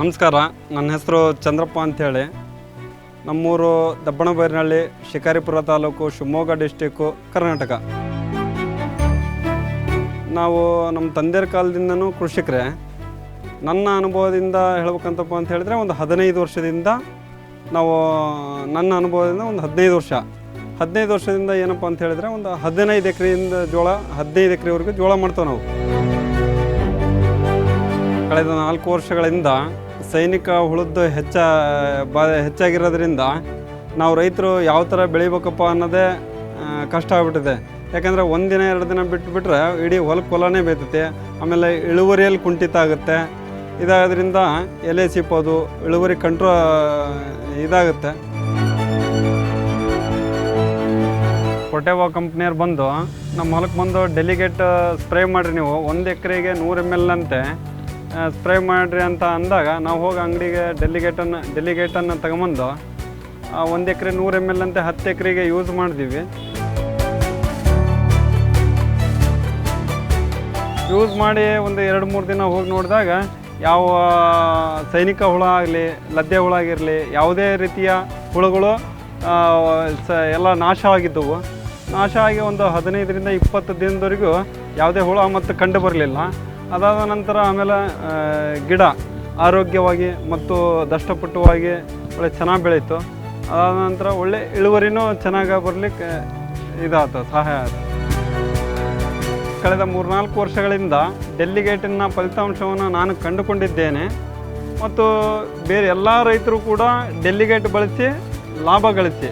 ನಮಸ್ಕಾರ. ನನ್ನ ಹೆಸರು ಚಂದ್ರಪ್ಪ ಅಂಥೇಳಿ ನಮ್ಮೂರು ದಬ್ಬಣಬೈರಿನಹಳ್ಳಿ ಶಿಕಾರಿಪುರ ತಾಲೂಕು ಶಿವಮೊಗ್ಗ ಡಿಸ್ಟಿಕ್ಕು ಕರ್ನಾಟಕ. ನಾವು ನಮ್ಮ ತಂದೆಯ ಕಾಲದಿಂದನೂ ಕೃಷಿಕರೇ. ನನ್ನ ಅನುಭವದಿಂದ ಹೇಳ್ಬೇಕಂತಪ್ಪ ಅಂತ ಹೇಳಿದ್ರೆ ಒಂದು ಹದಿನೈದು ವರ್ಷದಿಂದ ನಾವು ನನ್ನ ಅನುಭವದಿಂದ ಒಂದು ಹದಿನೈದು ವರ್ಷ. ಹದಿನೈದು ವರ್ಷದಿಂದ ಏನಪ್ಪ ಅಂತ ಹೇಳಿದ್ರೆ ಒಂದು ಹದಿನೈದು ಎಕರೆಯಿಂದ ಜೋಳ, ಹದಿನೈದು ಎಕರೆವರೆಗೂ ಜೋಳ ಮಾಡ್ತೇವೆ ನಾವು. ಕಳೆದ ನಾಲ್ಕು ವರ್ಷಗಳಿಂದ ಸೈನಿಕ ಹುಳದ್ದು ಹೆಚ್ಚ, ಬ, ಹೆಚ್ಚಾಗಿರೋದ್ರಿಂದ ನಾವು ರೈತರು ಯಾವ ಥರ ಬೆಳಿಬೇಕಪ್ಪ ಅನ್ನೋದೇ ಕಷ್ಟ ಆಗ್ಬಿಟ್ಟಿದೆ. ಯಾಕಂದರೆ ಒಂದಿನ ಎರಡು ದಿನ ಬಿಟ್ಟುಬಿಟ್ರೆ ಇಡೀ ಹೊಲಕ್ಕೆ ಹೊಲನೇ ಬೀತೈತಿ ಆಮೇಲೆ ಇಳುವರಿಯಲ್ಲಿ ಕುಂಠಿತ ಆಗುತ್ತೆ. ಇದಾದ್ರಿಂದ ಎಲೆ ಸಿಪ್ಪೋದು ಇಳುವರಿ ಕಂಟ್ರೋ ಇದಾಗುತ್ತೆ. ಕೊಟೆವಾ ಕಂಪ್ನಿಯವ್ರು ಬಂದು ನಮ್ಮ ಹೊಲಕ್ಕೆ ಬಂದು ಡೆಲಿಗೇಟ್ ಸ್ಪ್ರೇ ಮಾಡಿರಿ ನೀವು. ಒಂದು ಎಕರೆಗೆ ನೂರು ಎಂ ಎಲ್ ಅಂತೆ ಸ್ಪ್ರೇ ಮಾಡಿರಿ ಅಂತ ಅಂದಾಗ ನಾವು ಹೋಗಿ ಅಂಗಡಿಗೆ ಡೆಲಿಗೇಟನ್ನು ಡೆಲಿಗೇಟನ್ನು ತಗೊಂಬಂದು ಒಂದು ಎಕರೆ ನೂರು ಎಂ ಎಲ್ ಅಂತೆ ಹತ್ತು ಎಕರೆಗೆ ಯೂಸ್ ಮಾಡಿದ್ವಿ. ಯೂಸ್ ಮಾಡಿ ಒಂದು ಎರಡು, ಮೂರು ದಿನ ಹೋಗಿ ನೋಡಿದಾಗ ಯಾವ ಸೈನಿಕ ಹುಳ ಆಗಲಿ, ಲದ್ದೆ ಹುಳ ಆಗಿರಲಿ, ಯಾವುದೇ ರೀತಿಯ ಹುಳುಗಳು ಸ, ಎಲ್ಲ ನಾಶ ಆಗಿದ್ದವು. ನಾಶ ಆಗಿ ಒಂದು ಹದಿನೈದರಿಂದ ಇಪ್ಪತ್ತು ದಿನದವರೆಗೂ ಯಾವುದೇ ಹುಳ ಮತ್ತು ಕಂಡು ಬರಲಿಲ್ಲ. ಅದಾದ ನಂತರ ಆಮೇಲೆ ಗಿಡ ಆರೋಗ್ಯವಾಗಿ ಮತ್ತು ದಷ್ಟಪಟ್ಟುವಾಗಿ ಒಳ್ಳೆ ಚೆನ್ನಾಗಿ ಬೆಳೀತು. ಅದಾದ ನಂತರ ಒಳ್ಳೆ ಇಳುವರಿನೂ ಚೆನ್ನಾಗಿ ಬರಲಿಕ್ಕೆ ಇದಾಯ್ತು ಸಹಾಯ ಆಯಿತು ಕಳೆದ ಮೂರ್ನಾಲ್ಕು ವರ್ಷಗಳಿಂದ ಡೆಲ್ಲಿಗೇಟಿನ ಫಲಿತಾಂಶವನ್ನು ನಾನು ಕಂಡುಕೊಂಡಿದ್ದೇನೆ. ಮತ್ತು ಬೇರೆ ಎಲ್ಲ ರೈತರು ಕೂಡ ಡೆಲ್ಲಿಗೇಟ್ ಬಳಸಿ ಲಾಭ ಗಳಿಸಿ